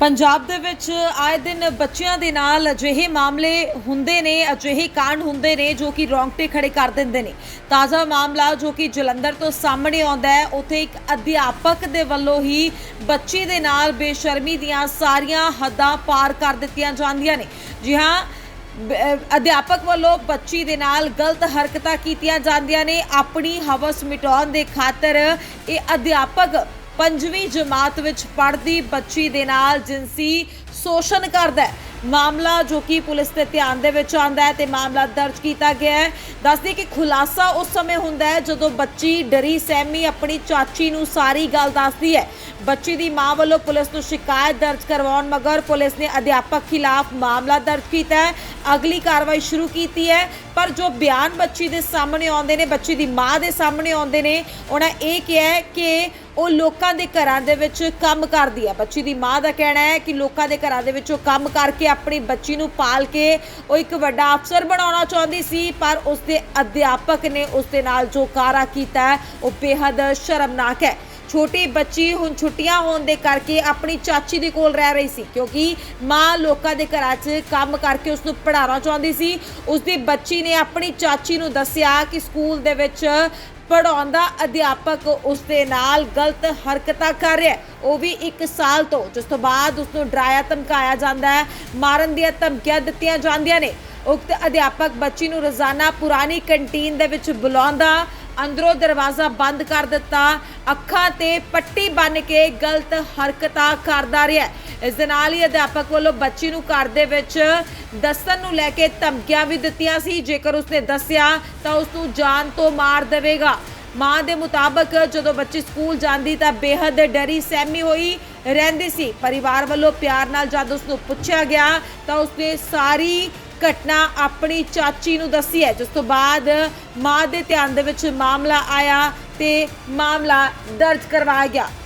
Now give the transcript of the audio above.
ਪੰਜਾਬ ਦੇ ਵਿੱਚ ਆਏ ਦਿਨ ਬੱਚਿਆਂ ਦੇ ਨਾਲ ਅਜਿਹੇ ਮਾਮਲੇ ਹੁੰਦੇ ਨੇ, ਅਜਿਹੇ ਕਾਂਡ ਹੁੰਦੇ ਨੇ ਜੋ ਕਿ ਰੌਂਗਟੇ ਖੜੇ ਕਰ ਦਿੰਦੇ ਨੇ। ਤਾਜ਼ਾ ਮਾਮਲਾ ਜੋ ਕਿ ਜਲੰਧਰ ਤੋਂ ਸਾਹਮਣੇ ਆਉਂਦਾ ਹੈ, ਉੱਥੇ ਇੱਕ ਅਧਿਆਪਕ ਦੇ ਵੱਲੋਂ ਹੀ ਬੱਚੀ ਦੇ ਨਾਲ ਬੇਸ਼ਰਮੀ ਦੀਆਂ ਸਾਰੀਆਂ ਹੱਦਾਂ ਪਾਰ ਕਰ ਦਿੱਤੀਆਂ ਜਾਂਦੀਆਂ ਨੇ। ਜੀ ਹਾਂ ਅਧਿਆਪਕ ਵੱਲੋਂ ਬੱਚੀ ਦੇ ਨਾਲ ਗਲਤ ਹਰਕਤਾਂ ਕੀਤੀਆਂ ਜਾਂਦੀਆਂ ਨੇ। ਆਪਣੀ ਹਵਸ ਮਿਟਾਉਣ ਦੇ ਖਾਤਰ ਇਹ ਅਧਿਆਪਕ ਪੰਜਵੀਂ ਜਮਾਤ ਵਿੱਚ ਪੜ੍ਹਦੀ ਬੱਚੀ ਦੇ ਨਾਲ ਜਿੰਸੀ ਸ਼ੋਸ਼ਣ ਕਰਦਾ ਹੈ। ਮਾਮਲਾ ਜੋ ਕਿ ਪੁਲਿਸ ਦੇ ਧਿਆਨ ਦੇ ਵਿੱਚ ਆਉਂਦਾ ਹੈ ਤੇ ਮਾਮਲਾ ਦਰਜ ਕੀਤਾ ਗਿਆ ਹੈ। ਦੱਸਦੀ ਕਿ ਖੁਲਾਸਾ ਉਸ ਸਮੇਂ ਹੁੰਦਾ ਹੈ ਜਦੋਂ ਬੱਚੀ ਡਰੀ ਸਹਿਮੀ ਆਪਣੀ ਚਾਚੀ ਨੂੰ ਸਾਰੀ ਗੱਲ ਦੱਸਦੀ ਹੈ। ਬੱਚੀ ਦੀ ਮਾਂ ਵੱਲੋਂ ਪੁਲਿਸ ਨੂੰ ਸ਼ਿਕਾਇਤ ਦਰਜ ਕਰਵਾਉਣ ਮਗਰ ਪੁਲਿਸ ਨੇ ਅਧਿਆਪਕ ਖਿਲਾਫ ਮਾਮਲਾ ਦਰਜ ਕੀਤਾ ਹੈ। ਅਗਲੀ ਕਾਰਵਾਈ ਸ਼ੁਰੂ ਕੀਤੀ ਹੈ, ਪਰ ਜੋ ਬਿਆਨ ਬੱਚੀ ਦੇ ਸਾਹਮਣੇ ਆਉਂਦੇ ਨੇ, ਬੱਚੀ ਦੀ ਮਾਂ ਦੇ ਸਾਹਮਣੇ ਆਉਂਦੇ ਨੇ, ਉਹਨਾਂ ਇਹ ਕਿਹਾ ਕਿ ਉਹ ਲੋਕਾਂ ਦੇ ਘਰਾਂ ਦੇ ਵਿੱਚ ਕੰਮ ਕਰਦੀ ਹੈ। ਬੱਚੀ ਦੀ ਮਾਂ ਦਾ ਕਹਿਣਾ ਹੈ ਕਿ ਲੋਕਾਂ ਦੇ ਘਰਾਂ ਦੇ ਵਿੱਚ ਕੰਮ ਕਰਕੇ ਆਪਣੀ ਬੱਚੀ ਨੂੰ ਪਾਲ ਕੇ ਉਹ ਇੱਕ ਵੱਡਾ ਅਫਸਰ ਬਣਾਉਣਾ ਚਾਹੁੰਦੀ ਸੀ, ਪਰ ਉਸਦੇ ਅਧਿਆਪਕ ਨੇ ਉਸਦੇ ਨਾਲ ਜੋ ਕਾਰਾ ਕੀਤਾ ਉਹ ਬੇਹੱਦ ਸ਼ਰਮਨਾਕ ਹੈ। ਛੋਟੀ ਬੱਚੀ ਹੁਣ ਛੁੱਟੀਆਂ ਹੋਣ ਦੇ ਕਰਕੇ ਆਪਣੀ ਚਾਚੀ ਦੇ ਕੋਲ ਰਹਿ ਰਹੀ ਸੀ, ਕਿਉਂਕਿ ਮਾਂ ਲੋਕਾਂ ਦੇ ਘਰਾਂ 'ਚ ਕੰਮ ਕਰਕੇ ਉਸ ਨੂੰ ਪੜ੍ਹਾਉਣਾ ਚਾਹੁੰਦੀ ਸੀ। ਉਸ ਦੀ ਬੱਚੀ ਨੇ ਆਪਣੀ ਚਾਚੀ ਨੂੰ ਦੱਸਿਆ ਕਿ ਸਕੂਲ ਦੇ ਵਿੱਚ ਪੜਾਉਂਦਾ ਅਧਿਆਪਕ ਉਸ ਦੇ ਨਾਲ ਗਲਤ ਹਰਕਤਾਂ ਕਰ ਰਿਹਾ ਉਹ ਵੀ 1 ਸਾਲ ਤੋਂ, ਜਿਸ ਤੋਂ ਬਾਅਦ ਉਸ ਨੂੰ ਡਰਾਇਆ, ਧਮਕਾਇਆ ਜਾਂਦਾ ਹੈ, ਮਾਰਨ ਦੀਆਂ ਧਮਕੀਆਂ ਦਿੱਤੀਆਂ ਜਾਂਦੀਆਂ ਨੇ। ਉਕਤ ਅਧਿਆਪਕ ਬੱਚੀ ਨੂੰ ਰੋਜ਼ਾਨਾ ਪੁਰਾਣੀ ਕੰਟੀਨ ਦੇ ਵਿੱਚ ਬੁਲਾਉਂਦਾ ਅੰਦਰੋਂ ਦਰਵਾਜ਼ਾ ਬੰਦ ਕਰ ਦਿੱਤਾ। ਅੱਖਾਂ ਤੇ ਪੱਟੀ ਬੰਨ ਕੇ ਗਲਤ ਹਰਕਤਾਂ ਕਰਦਾ ਰਿਹਾ ਇਸ ਦੇ ਨਾਲ ਹੀ ਅਧਿਆਪਕ ਵੱਲੋਂ ਬੱਚੀ ਨੂੰ ਘਰ ਦੇ ਵਿੱਚ ਦੱਸਣ ਨੂੰ ਲੈ ਕੇ ਧਮਕੀਆਂ ਵੀ ਦਿੱਤੀਆਂ ਸੀ। ਜੇਕਰ ਉਸਨੇ ਦੱਸਿਆ, ਤਾਂ ਉਸ ਨੂੰ ਜਾਨ ਤੋਂ ਮਾਰ ਦੇਵੇਗਾ। ਮਾਂ ਦੇ ਮੁਤਾਬਕ ਜਦੋਂ ਬੱਚੀ ਸਕੂਲ ਜਾਂਦੀ, ਤਾਂ ਬੇਹੱਦ ਡਰੀ, ਸਹਿਮੀ ਹੋਈ ਰਹਿੰਦੀ ਸੀ। ਪਰਿਵਾਰ ਵੱਲੋਂ ਪਿਆਰ ਨਾਲ ਜਦ ਉਸ ਨੂੰ ਪੁੱਛਿਆ ਗਿਆ, ਤਾਂ ਉਸਨੇ ਸਾਰੀ ਘਟਨਾ ਆਪਣੀ ਚਾਚੀ ਨੂੰ ਦੱਸੀ ਹੈ, ਜਿਸ ਤੋਂ ਬਾਅਦ ਮਾਂ ਦੇ ਧਿਆਨ ਦੇ ਵਿੱਚ ਮਾਮਲਾ ਆਇਆ ਤੇ ਮਾਮਲਾ ਦਰਜ ਕਰਵਾਇਆ ਗਿਆ।